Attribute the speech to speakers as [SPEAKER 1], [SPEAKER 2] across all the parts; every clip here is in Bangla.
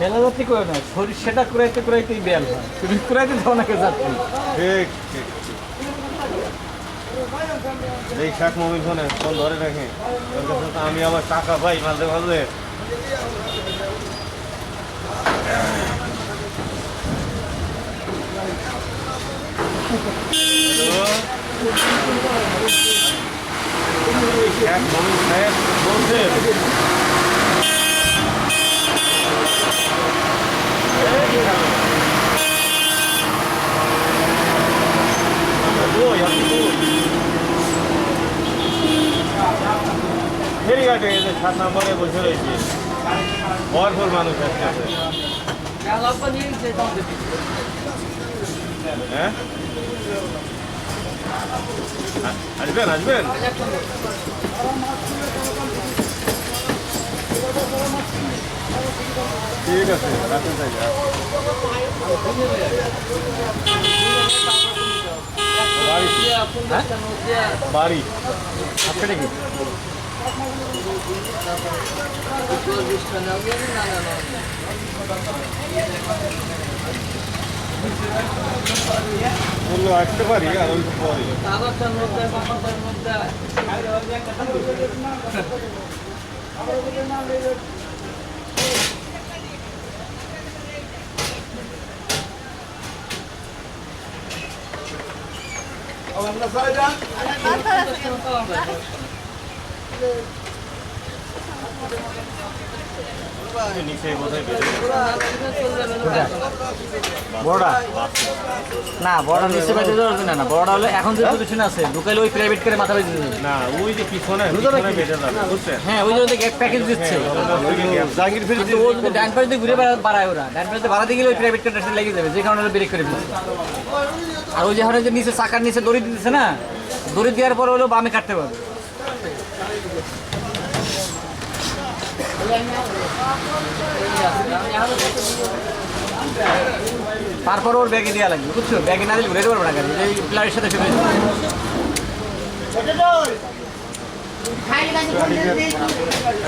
[SPEAKER 1] মেলা যাত্রী করে না, শরীর সেটা কুড়াইতে কুড়াইতেই বেল হয়। তুমি কুড়াইতে দাও না কে যাত্রী
[SPEAKER 2] ঠিক ঠিক এই শাক মোবিল ফোনে ফোন ধরে রাখে। আমি আবার টাকা পাই, মাঝে মাঝে। হ্যালো? শাক মোবিল সাহেব বলছেন ওই আপনি কই? ফেরিঘাটে এই যে সাত নম্বরে বসে রয়েছে ভরপুর মানুষ আজকে আছে হ্যাঁ আ- আসবেন আসবেন ঠিক আছে রাখুন তাইলে বাড়ি বাড়ি
[SPEAKER 1] আচ্ছা দেখি
[SPEAKER 2] বলল আসতে পারি আর ওই পরে। নিচে বোধহয় বেঁধে গেছে।
[SPEAKER 1] না বড়টা নিচে বাইতে দেওয়ার জন্য না। বড়টা হলে এখন যে পজিশন আছে ঢুকাইলে ওই প্রাইভেট করে মাথা বেঁধে
[SPEAKER 2] না ওই যে পিছনে
[SPEAKER 1] বুঝতে
[SPEAKER 2] পিছনে
[SPEAKER 1] পারছি।
[SPEAKER 2] বেঁধে যাবে বুঝছেন?
[SPEAKER 1] হ্যাঁ ওই জন্য প্যাকেজ দিচ্ছে।
[SPEAKER 2] জাহাঙ্গীর
[SPEAKER 1] কিন্তু ও যদি ডান পাশে দিয়ে ঘুরে বেড়া- বাড়ায় ওরা। ডান পাশে বাড়াতে গেলে ওই প্রাইভেট লেগে যাবে যে কারণে ব্রেক করে আর ওই যে যে নিচে চাকার নিচে দড়ি দিতেছে না দড়ি দেওয়ার পর হলেও বামে কাটতে পারবে। তারপর ওর ব্যাগে দেওয়া লাগবে, বুঝছ? ব্যাগে না দিলে ঘুরে না গাড়ি। এই প্লারের সাথে ফেলে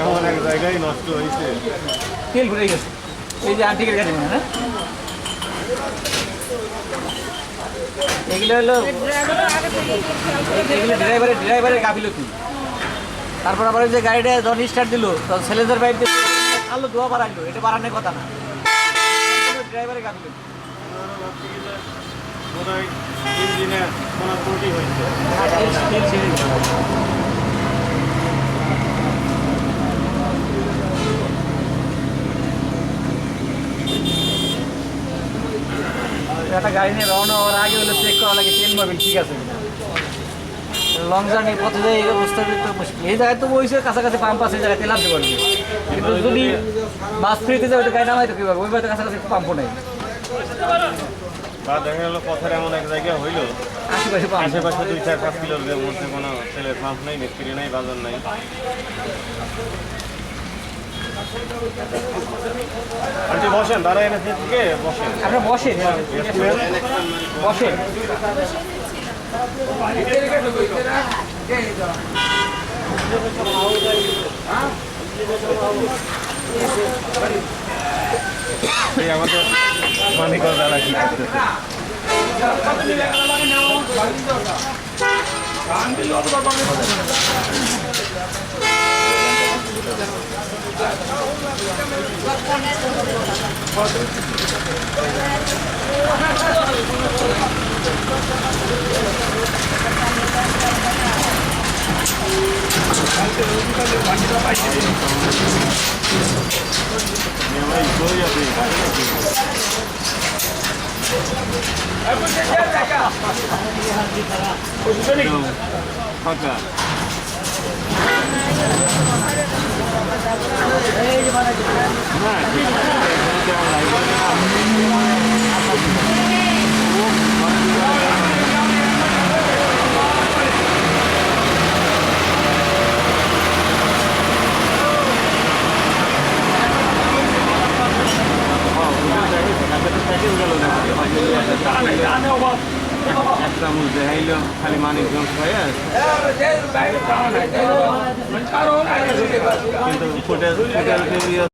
[SPEAKER 2] এমন
[SPEAKER 1] মানে এগুলো হলো ড্রাইভারের ড্রাইভারের গাফিলতি। তারপর আবার ওই যে গাড়িটা যখন স্টার্ট দিল, তখন ছেলেদের দিয়ে আলো ধোয়া বাড়াইলো এটা বাড়ানোর কথা না।
[SPEAKER 2] কোনো
[SPEAKER 1] ছেড়ে দিল। একটা গাড়ি নিয়ে রওনা হওয়ার আগে হলে চেক করা লাগে তেল মোবিল ঠিক আছে লং জার্নি পথে যাই অবস্থা তো মুশকিল এই জায়গায় তো বইছে কাছাকাছি পাম্প আছে এই জায়গায় তেল আনতে পারবে। কিন্তু যদি বাস ফ্রিতে যাবে তো গাড়ি নামাই তো কীভাবে ওই বাড়িতে কাছাকাছি পাম্পও নেই।
[SPEAKER 2] বা দেখা গেল পথের এমন এক জায়গা হইল।
[SPEAKER 1] আশেপাশে পাম্প।
[SPEAKER 2] দুই চার পাঁচ কিলোর মধ্যে কোনো পাম্প নাই মিস্ত্রি নাই বাজার নাই। বসেন দাঁড়ায় থেকে বসেন।
[SPEAKER 1] বসেন। বসেন।
[SPEAKER 2] আমাদের মানিকর দাদা কি করতেছে 哎，不是这样子的。我是这里。胖。কই যাবে ফাঁকা না ঠিক আছে এখানে কেমন লাগবে একটা মুখ দেখাইলো খালি মানিকগঞ্জ হয়ে কিন্তু